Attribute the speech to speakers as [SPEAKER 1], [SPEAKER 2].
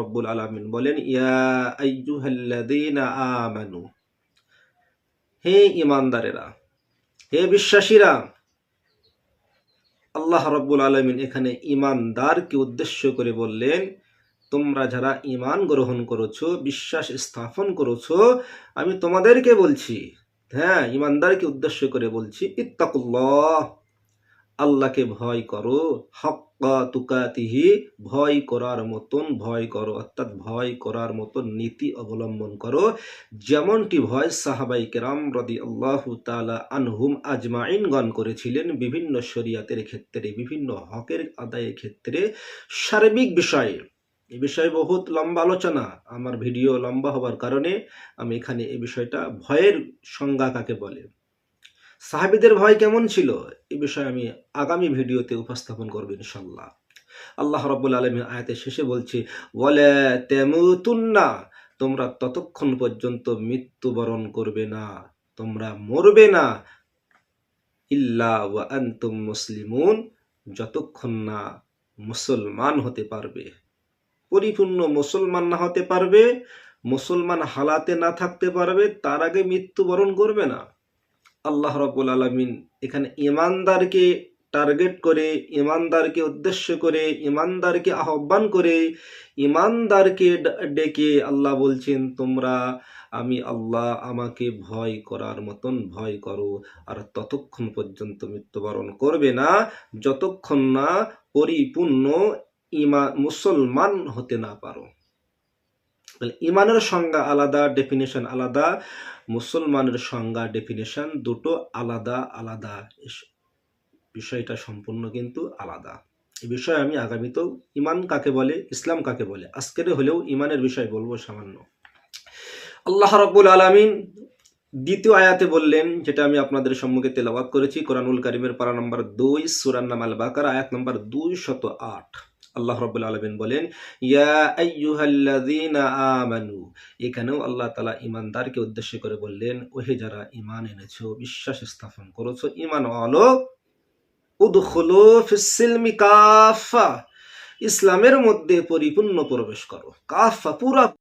[SPEAKER 1] রব্বুল আলামিন বলেন, ইয়া হে ইমানদারেরা হে বিশ্বাসীরা, আল্লাহ রব্বুল আলমিন এখানে ইমানদারকে উদ্দেশ্য করে বললেন, তোমরা যারা ইমান গ্রহণ করেছ, বিশ্বাস স্থাপন করেছ, আমি তোমাদেরকে বলছি হ্যাঁ ইমানদারকে উদ্দেশ্য করে বলছি, ইত্তাকুল্লাহ। আল্লাহকে ভয় করো। হক্কা তুকাতিহি, ভয় করার মতন ভয় করো। অর্থাৎ ভয় করার মতন নীতি অবলম্বন করো। যেমনটি ভয় সাহাবাই কেরাম রদি আল্লাহ তালা আনহুম আজমাইন আজমাইনগণ করেছিলেন বিভিন্ন শরিয়াতের ক্ষেত্রে, বিভিন্ন হকের আদায়ের ক্ষেত্রে। সার্বিক বিষয়ে, এ বিষয়ে বহুত লম্বা আলোচনা। আমার ভিডিও লম্বা হবার কারণে আমি এখানে এই বিষয়টা ভয়ের সংজ্ঞা কাকে বলে? সাহাবিদের ভয় কেমন ছিল? এ বিষয়ে আমি আগামী ভিডিওতে উপস্থাপন করব ইনশাল্লাহ আল্লাহ রব্বুল আলমী আয়াতের শেষে বলছে বলে তেমুতুন্না, তোমরা ততক্ষণ পর্যন্ত মৃত্যুবরণ করবে না, তোমরা মরবে না, ইল্লা আনতুম মুসলিমুন, যতক্ষণ না মুসলমান হতে পারবে। পরিপূর্ণ মুসলমান না হতে পারবে, মুসলমান হালাতে না থাকতে পারবে, তার আগে মৃত্যুবরণ করবে না। আল্লাহ রবুল আলমিন এখানে ইমানদারকে টার্গেট করে ইমানদারকে উদ্দেশ্য করে ইমানদারকে আহ্বান করে ইমানদারকে ডেকে আল্লাহ বলছেন, তোমরা আমি আল্লাহ আমাকে ভয় করার মতন ভয় করো, আর ততক্ষণ পর্যন্ত মৃত্যুবরণ করবে না। যতক্ষণ না পরিপূর্ণ ইমা, মুসলমান হতে না পারো। তাহলে ইমানের সংজ্ঞা আলাদা ডেফিনেশন আলাদা, মুসলমানের সংজ্ঞা ডেফিনেশন দুটো আলাদা আলাদা। বিষয়টা সম্পূর্ণ কিন্তু আলাদা। এই বিষয়ে আমি আগামীতেও ইমান কাকে বলে, ইসলাম কাকে বলে, আজকের হলেও ইমানের বিষয় বলব সামান্য। আল্লাহ রব্বুল আলামিন দ্বিতীয় আয়াতে বললেন, যেটা আমি আপনাদের সম্মুখে তেলাওয়াত করেছি, কোরআনুল কারিমের পারা নম্বর দুই সুরান নাম আল বাকার আয়াত নম্বর দুই শত আট। আল্লাহ রব্বুল আলমিন বলেন, ইয়া আমানু। এখানেও আল্লাহ তালা ইমানদারকে উদ্দেশ্য করে বললেন, ওহে যারা ইমান এনেছ, বিশ্বাস স্থাপন করেছ ইমান আলো ফিসিলমি কাফা ইসলামের মধ্যে পরিপূর্ণ প্রবেশ করো। কাফা পুরা